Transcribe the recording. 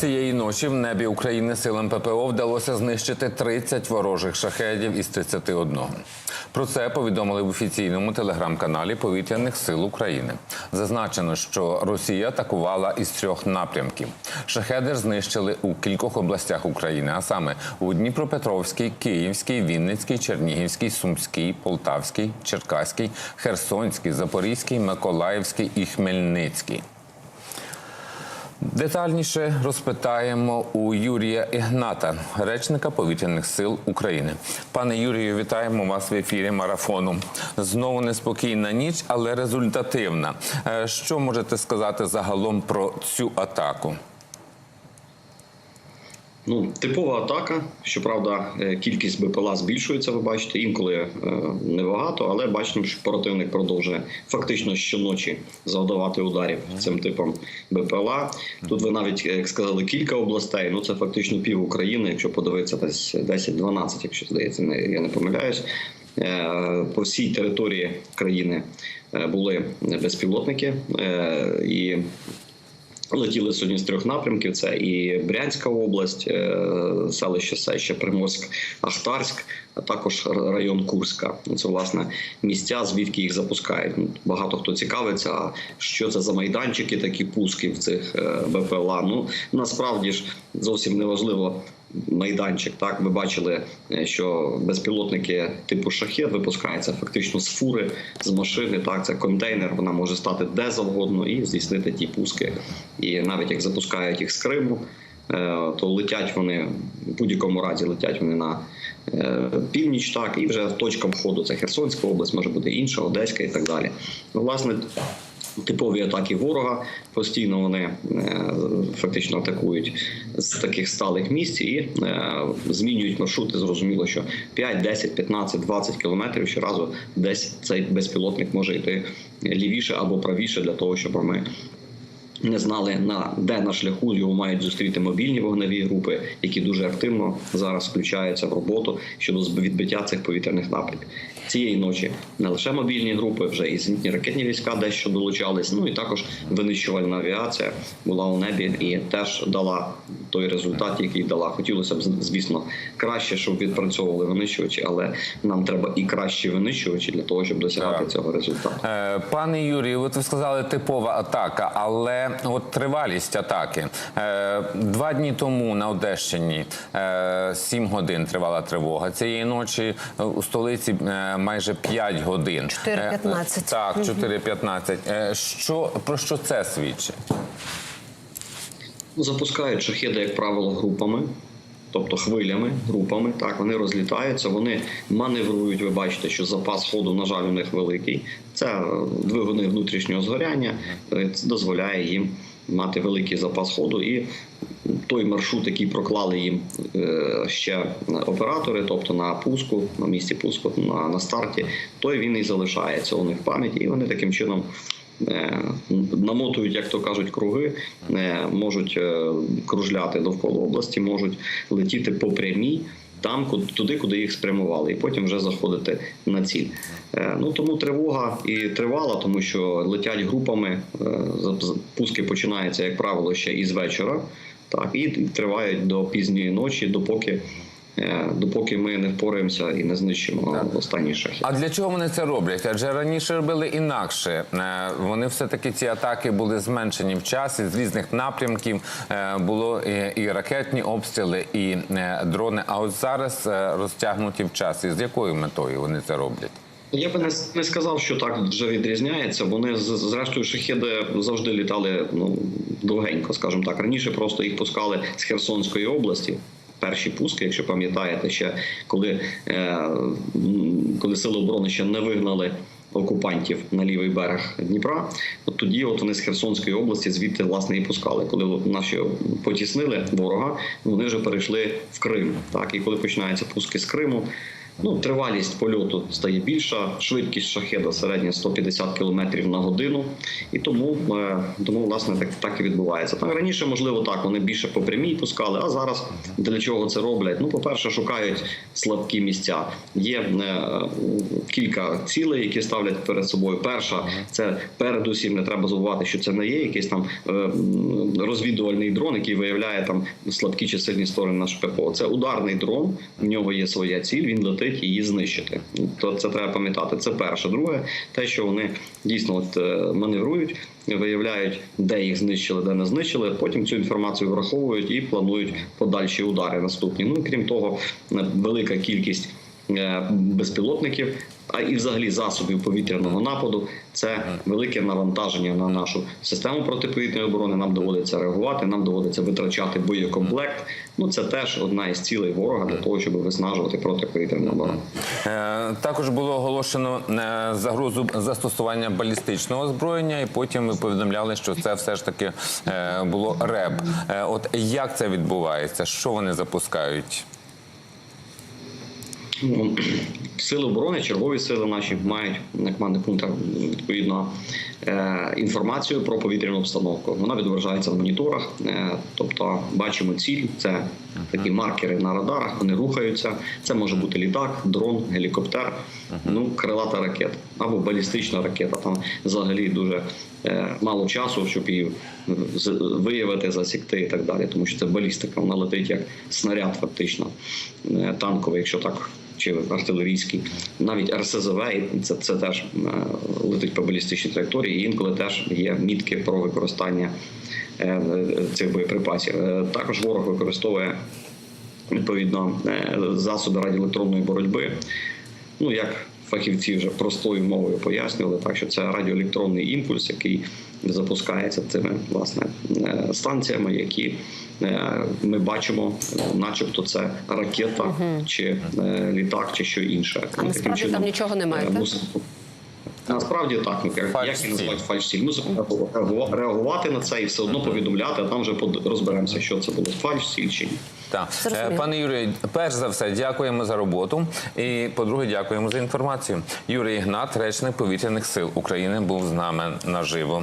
Цієї ночі в небі України силам ППО вдалося знищити 30 ворожих шахедів із 31. Про це повідомили в офіційному телеграм-каналі повітряних сил України. Зазначено, що Росія атакувала із трьох напрямків. Шахеди ж знищили у кількох областях України, а саме у Дніпропетровській, Київській, Вінницькій, Чернігівській, Сумській, Полтавській, Черкаській, Херсонській, Запорізькій, Миколаївській і Хмельницькій. Детальніше розпитаємо у Юрія Ігната, речника повітряних сил України. Пане Юрію, вітаємо вас в ефірі марафону. Знову неспокійна ніч, але результативна. Е, Що можете сказати загалом про цю атаку? Ну, типова атака. Щоправда, е, кількість БПЛА збільшується. Ви бачите, інколи е, небагато, але бачимо, що противник продовжує фактично щоночі завдавати ударів цим типом БПЛА. Тут ви навіть е, як сказали кілька областей. Ну це фактично пів України. Якщо подивитися, десь 10-12, якщо здається, я не помиляюсь. По всій території країни були безпілотники і Летіли сьогодні з трьох напрямків: це і Брянська область, е, селище Сеща, Приморськ, Ахтарськ, а також район Курська. Це власне місця, звідки їх запускають. Багато хто цікавиться, а що це за майданчики, такі пуски в цих е, БПЛА. Ну насправді ж зовсім не важливо. Майданчик, так ви бачили, е, що безпілотники типу шахет випускаються фактично з фури, з машини. Так, це контейнер. Вона може стати де завгодно і здійснити ті пуски. І навіть як запускають їх з Криму, е, то летять вони в будь-якому разі летять вони на е, північ, так і вже точка входу це Херсонська область, може бути інша, Одеська і так далі. Власне. Типові атаки ворога постійно вони е, фактично атакують з таких сталих місць і е, змінюють маршрути. Зрозуміло, що 5, 10, 15, 20 кілометрів щоразу десь цей безпілотник може йти лівіше або правіше для того, щоб ми не знали на де на шляху його мають зустріти мобільні вогневі групи, які дуже активно зараз включаються в роботу щодо відбиття цих повітряних напрямків. Цієї ночі не лише мобільні групи, вже і зенітні ракетні війська дещо долучались. Ну і також винищувальна авіація була у небі і теж дала той результат, який дала. Хотілося б звісно краще, щоб відпрацьовували винищувачі, але нам треба і кращі винищувачі для того, щоб досягати цього результату. Е, Пане Юрію, от ви сказали типова атака, але от тривалість атаки. Е, Два дні тому на Одещині сім 7 годин тривала тривога. Цієї ночі е, у столиці е, майже 5 годин. 4:15. Е, Так, 4.15. Е, Що, про що це свідчить? Запускають шахеди, як правило, групами, тобто хвилями, групами. Так, вони розлітаються, вони маневрують. Ви бачите, що запас ходу, на жаль, у них великий. Це е, двигуни внутрішнього згоряння, це дозволяє їм мати великий запас ходу і. Той маршрут, який проклали їм е, ще оператори, тобто на пуску, на місці пуску, на, на старті, той він і залишається у них в пам'яті, і вони таким чином намотують, як то кажуть, круги, е, можуть е, кружляти довкола області, можуть летіти по прямій. Там, туди, куди їх спрямували, і потім вже заходити на ціль. Е, Ну тому тривога і тривала, тому що летять групами. е, Пуски починаються, як правило, ще із вечора, так і тривають до пізньої ночі, допоки, е, допоки ми не впораємося і не знищимо останній шахет. А для чого вони це роблять? Адже раніше робили інакше. Е, Вони все-таки ці атаки були зменшені в часі з різних напрямків. Е, Було і, ракетні обстріли, і е, дрони. А ось зараз е, розтягнуті в часі. З якою метою вони це роблять? Я би не, сказав, що так вже відрізняється. Вони зрештою шахеди завжди літали ну довгенько, скажімо так. Раніше просто їх пускали з Херсонської області. Перші пуски, якщо пам'ятаєте, ще коли, е, коли сили оборони ще не вигнали окупантів на лівий берег Дніпра, от тоді от вони з Херсонської області звідти власне і пускали. Коли наші потіснили ворога, вони вже перейшли в Крим. Так і коли починаються пуски з Криму. Ну, тривалість польоту стає більша, швидкість шахеда середня 150 км на годину, і тому, е, тому власне так, так і відбувається. Там раніше, можливо, так вони більше по прямій пускали, а зараз для чого це роблять? Ну, по-перше, шукають слабкі місця. Є е, кілька цілей, які ставлять перед собою. Перша це передусім не треба забувати, що це не є якийсь там е, розвідувальний дрон, який виявляє там слабкі чи сильні сторони нашого ППО. Це ударний дрон. В нього є своя ціль. Він летить її знищити. То це треба пам'ятати. Це перше. Друге, те, що вони дійсно от е, маневрують. Виявляють, де їх знищили, де не знищили. Потім цю інформацію враховують і планують подальші удари наступні. Ну крім того, велика кількість безпілотників, а і взагалі засобів повітряного нападу. Це велике навантаження на нашу систему протиповітряної оборони. Нам доводиться реагувати, нам доводиться витрачати боєкомплект. Ну це теж одна із цілей ворога для того, щоб виснажувати протиповітряну оборону. Е, Також було оголошено е, загрозу застосування балістичного озброєння, і потім ми повідомляли, що це все ж таки е, було РЕБ. Е, От як це відбувається? Що вони запускають? Ну, Сили оборони, чергові сили наші мають на командних пунктах відповідно е, інформацію про повітряну обстановку. Вона відображається в моніторах, е, тобто бачимо ціль. Це такі маркери на радарах. Вони рухаються. Це може бути літак, дрон, гелікоптер, ну крилата ракета або балістична ракета. Там взагалі дуже мало часу, щоб її з- виявити, засікти і так далі. Тому що це балістика. Вона летить як снаряд, фактично е, танковий, якщо так чи артилерійський, навіть РСЗВ, це, це теж е, летить по балістичній траєкторії. І інколи теж є мітки про використання е, е, цих боєприпасів. Е, Також ворог використовує відповідно е, засоби радіоелектронної боротьби. Ну як фахівці вже простою мовою пояснювали, так що це радіоелектронний імпульс, який запускається цими власне е, станціями, які е, ми бачимо, начебто це ракета чи е, літак, чи що інше. А насправді там нічого немає, так? Насправді так, ну як, її називають фальш-ціль. Мусимо реагувати на це і все одно повідомляти, а там вже розберемося, що це було фальш-ціль чи ні. Так, Е, пане Юрію, перш за все, дякуємо за роботу. І по-друге, дякуємо за інформацію. Юрій Ігнат, речник повітряних сил України, був з нами наживо.